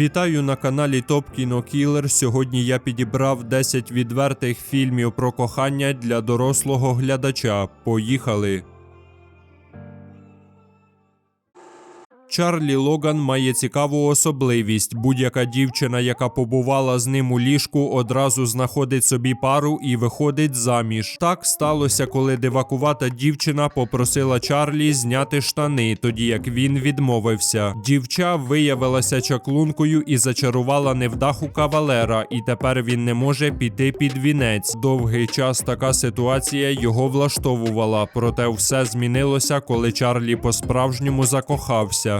Вітаю на каналі Топ Кіно Кілер. Сьогодні я підібрав 10 відвертих фільмів про кохання для дорослого глядача. Поїхали! Чарлі Логан має цікаву особливість. Будь-яка дівчина, яка побувала з ним у ліжку, одразу знаходить собі пару і виходить заміж. Так сталося, коли дивакувата дівчина попросила Чарлі зняти штани, тоді як він відмовився. Дівча виявилася чаклункою і зачарувала невдаху кавалера, і тепер він не може піти під вінець. Довгий час така ситуація його влаштовувала, проте все змінилося, коли Чарлі по-справжньому закохався.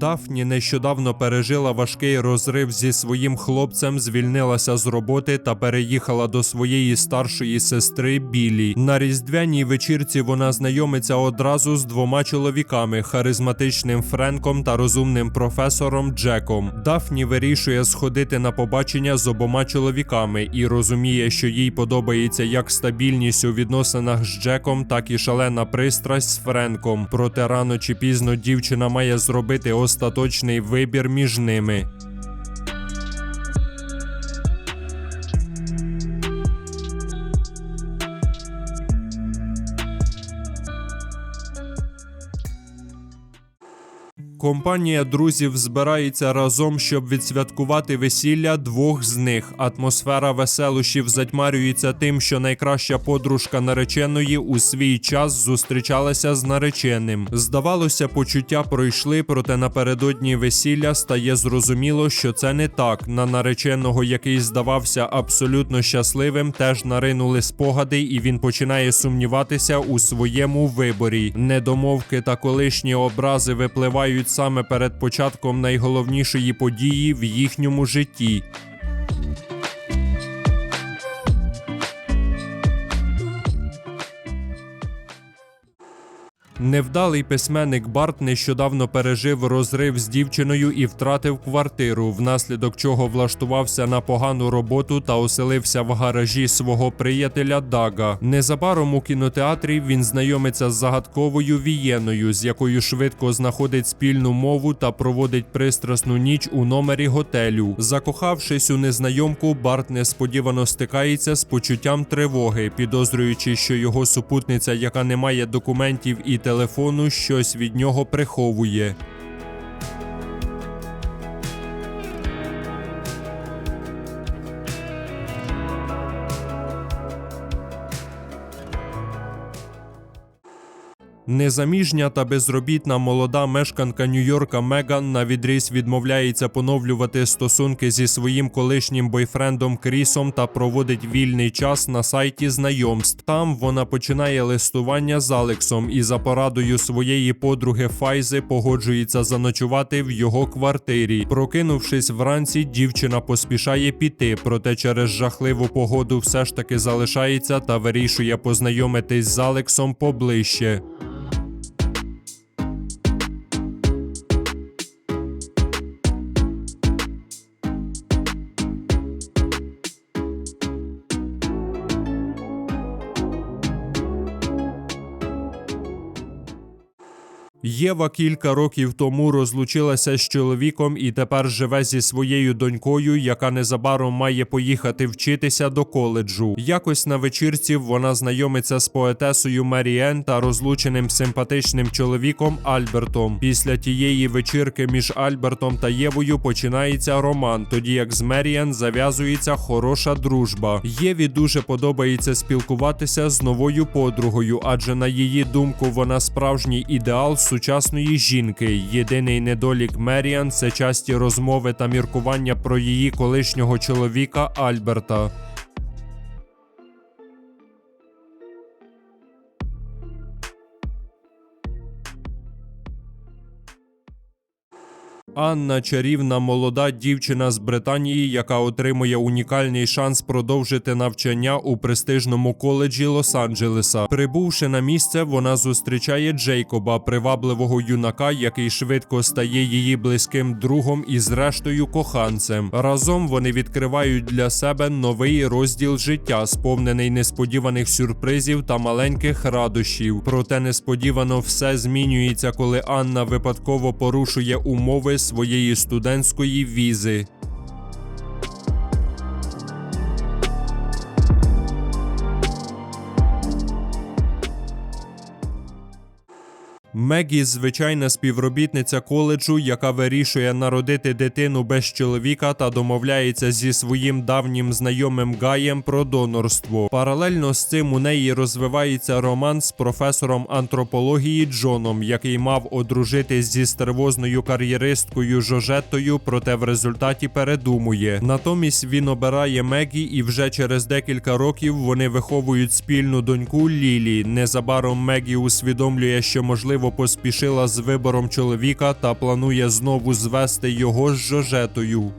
Дафні нещодавно пережила важкий розрив зі своїм хлопцем, звільнилася з роботи та переїхала до своєї старшої сестри Білі. На різдвяній вечірці вона знайомиться одразу з двома чоловіками: харизматичним Френком та розумним професором Джеком. Дафні вирішує сходити на побачення з обома чоловіками і розуміє, що їй подобається як стабільність у відносинах з Джеком, так і шалена пристрасть з Френком. Проте рано чи пізно дівчина має зробити остаточний вибір між ними. Компанія друзів збирається разом, щоб відсвяткувати весілля двох з них. Атмосфера веселощів затьмарюється тим, що найкраща подружка нареченої у свій час зустрічалася з нареченим. Здавалося, почуття пройшли, проте напередодні весілля стає зрозуміло, що це не так. На нареченого, який здавався абсолютно щасливим, теж наринули спогади, і він починає сумніватися у своєму виборі. Недомовки та колишні образи випливають саме перед початком найголовнішої події в їхньому житті. Невдалий письменник Барт нещодавно пережив розрив з дівчиною і втратив квартиру, внаслідок чого влаштувався на погану роботу та оселився в гаражі свого приятеля Дага. Незабаром у кінотеатрі він знайомиться з загадковою вієною, з якою швидко знаходить спільну мову та проводить пристрасну ніч у номері готелю. Закохавшись у незнайомку, Барт несподівано стикається з почуттям тривоги, підозрюючи, що його супутниця, яка не має документів і телефону, щось від нього приховує. Незаміжня та безробітна молода мешканка Нью-Йорка Меган на відріз відмовляється поновлювати стосунки зі своїм колишнім бойфрендом Крісом та проводить вільний час на сайті знайомств. Там вона починає листування з Алексом і за порадою своєї подруги Файзи погоджується заночувати в його квартирі. Прокинувшись вранці, дівчина поспішає піти, проте через жахливу погоду все ж таки залишається та вирішує познайомитись з Алексом поближче. Єва кілька років тому розлучилася з чоловіком і тепер живе зі своєю донькою, яка незабаром має поїхати вчитися до коледжу. Якось на вечірці вона знайомиться з поетесою Маріен та розлученим симпатичним чоловіком Альбертом. Після тієї вечірки між Альбертом та Євою починається роман, тоді як з Меріен зав'язується хороша дружба. Єві дуже подобається спілкуватися з новою подругою, адже на її думку вона справжній ідеал сучасної жінки. Єдиний недолік Меріан це часті розмови та міркування про її колишнього чоловіка Альберта. Анна чарівна молода дівчина з Британії, яка отримує унікальний шанс продовжити навчання у престижному коледжі Лос-Анджелеса. Прибувши на місце, вона зустрічає Джейкоба, привабливого юнака, який швидко стає її близьким другом і, зрештою, коханцем. Разом вони відкривають для себе новий розділ життя, сповнений несподіваних сюрпризів та маленьких радощів. Проте несподівано все змінюється, коли Анна випадково порушує умови своєї студентської візи. Мегі звичайна співробітниця коледжу, яка вирішує народити дитину без чоловіка та домовляється зі своїм давнім знайомим Гаєм про донорство. Паралельно з цим у неї розвивається роман з професором антропології Джоном, який мав одружитись зі стервозною кар'єристкою Жожеттою, проте в результаті передумує. Натомість він обирає Мегі, і вже через декілька років вони виховують спільну доньку Лілі. Незабаром Мегі усвідомлює, що можливо поспішила з вибором чоловіка та планує знову звести його з Жожетою.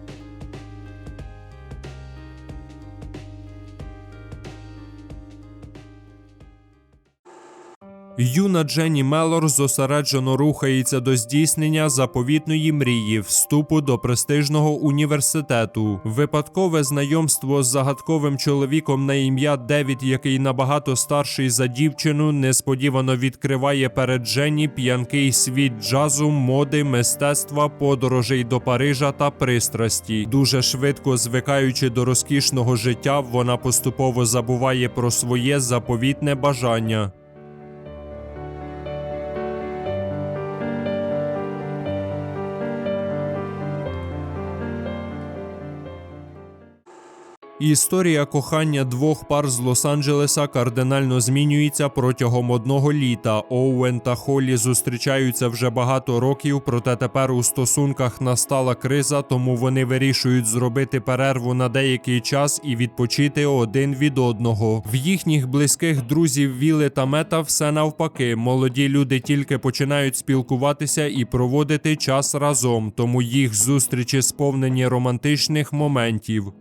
Юна Дженні Мелор зосереджено рухається до здійснення заповітної мрії вступу до престижного університету. Випадкове знайомство з загадковим чоловіком на ім'я Девід, який набагато старший за дівчину, несподівано відкриває перед Дженні п'янкий світ джазу, моди, мистецтва, подорожей до Парижа та пристрасті. Дуже швидко звикаючи до розкішного життя, вона поступово забуває про своє заповітне бажання. Історія кохання двох пар з Лос-Анджелеса кардинально змінюється протягом одного літа. Оуен та Холлі зустрічаються вже багато років, проте тепер у стосунках настала криза, тому вони вирішують зробити перерву на деякий час і відпочити один від одного. В їхніх близьких друзів Віли та Мета все навпаки. Молоді люди тільки починають спілкуватися і проводити час разом, тому їх зустрічі сповнені романтичних моментів.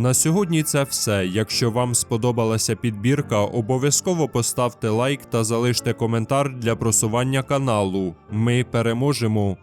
На сьогодні це все. Якщо вам сподобалася підбірка, обов'язково поставте лайк та залиште коментар для просування каналу. Ми переможемо!